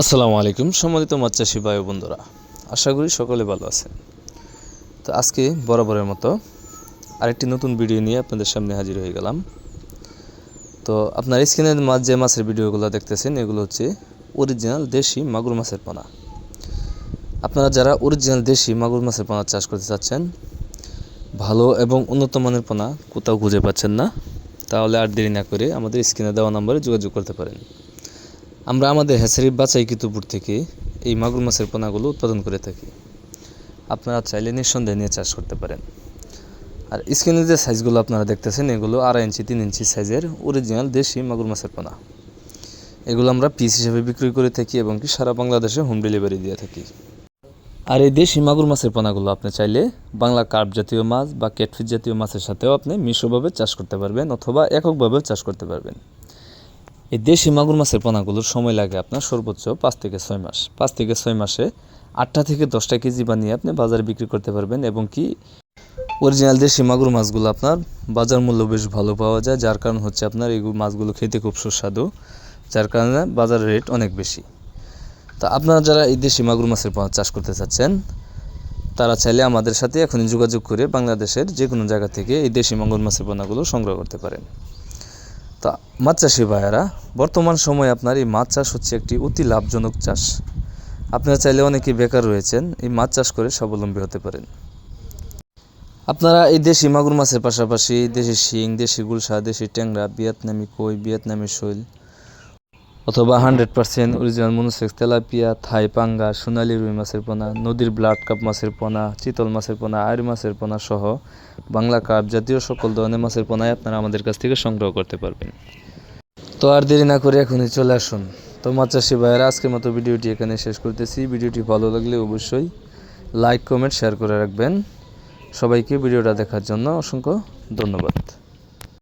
আসসালামু আলাইকুম, সম্মানিত মাছ চাষি ভাই বন্ধুরা। আশা করি সকলে ভালো আছেন। তো আজকে বরাবরের মতো আরেকটি নতুন ভিডিও নিয়ে আপনাদের সামনে হাজির হয়ে গেলাম। তো আপনার স্ক্রিনের মাছ যে মাছের ভিডিওগুলো দেখতেছেন, এগুলো হচ্ছে অরিজিনাল দেশি মাগুর মাছের পোনা। আপনারা যারা অরিজিনাল দেশি মাগুর মাছের পোনা চাষ করতে চাচ্ছেন, ভালো এবং উন্নত মানের পোনা কোথাও খুঁজে পাচ্ছেন না, তাহলে আর দেরি না করে আমাদের স্ক্রিনে দেওয়া নম্বরে যোগাযোগ করতে পারেন। আমরা আমাদের হ্যাচারি বাছাইকৃতপুর থেকে এই মাগুর মাছের পোনাগুলো উৎপাদন করে থাকি। আপনারা চাইলে নিঃসন্দেহে নিয়ে চাষ করতে পারেন। আর স্ক্রিনে যে সাইজগুলো আপনারা দেখতেছেন, এগুলো আড়াই ইঞ্চি, তিন ইঞ্চি সাইজের অরিজিনাল দেশি মাগুর মাছের পোনা। এগুলো আমরা পিস হিসেবে বিক্রি করে থাকি এবং কি সারা বাংলাদেশে হোম ডেলিভারি দিয়ে থাকি। আর এই দেশি মাগুর মাছের পোনাগুলো আপনি চাইলে বাংলা কার্প জাতীয় মাছ বা ক্যাটফিস জাতীয় মাছের সাথেও আপনি মিশ্রভাবে চাষ করতে পারবেন অথবা এককভাবেও চাষ করতে পারবেন। এই দেশি মাগুর মাছের পোনাগুলোর সময় লাগে আপনার সর্বোচ্চ পাঁচ থেকে ছয় মাস। পাঁচ থেকে ছয় মাসে আটটা থেকে দশটা কেজি বানিয়ে আপনি বাজারে বিক্রি করতে পারবেন এবং কি অরিজিনাল দেশি মাগুর মাছগুলো আপনার বাজার মূল্য বেশ ভালো পাওয়া যায়, যার কারণ হচ্ছে আপনার এই মাছগুলো খেতে খুব সুস্বাদু, যার কারণে বাজারের রেট অনেক বেশি। তা আপনারা যারা এই দেশি মাগুর মাছের পোনা চাষ করতে চাচ্ছেন, তারা চাইলে আমাদের সাথে এখনই যোগাযোগ করে বাংলাদেশের যে কোনো জায়গা থেকে এই দেশি মাগুর মাছের পোনাগুলো সংগ্রহ করতে পারেন। তা মাছ চাষি ভাইয়ারা, বর্তমান সময়ে আপনার এই মাছ চাষ হচ্ছে একটি অতি লাভজনক চাষ। আপনারা চাইলে অনেকে বেকার রয়েছেন, এই মাছ চাষ করে স্বাবলম্বী হতে পারেন। আপনারা এই দেশি মাগুর মাছের পাশাপাশি দেশি শিং, দেশি গুলশা, দেশি ট্যাংরা, ভিয়েতনামি কই, ভিয়েতনামি শৈল অথবা hundred percent original monosex tilapia, Thai পাঙ্গা, সোনালি রুই মাছের পোনা, নদীর ব্লাড কাপ মাছের পোনা, চিতল মাছের পোনা আইর মাছের পোনা সহ বাংলা কাপ জাতীয় সকল ধরনের মাছের পোনায় আপনারা আমাদের কাছ থেকে সংগ্রহ করতে পারবেন। তো আর দেরি না করে এখনই চলে আসুন। তো মাছ চাষি ভাইয়েরা, আজকের মতো ভিডিওটি এখানে শেষ করতেছি। ভিডিওটি ভালো লাগলে অবশ্যই লাইক, কমেন্ট, শেয়ার করে রাখবেন। সবাইকে ভিডিওটা দেখার জন্য অসংখ্য ধন্যবাদ।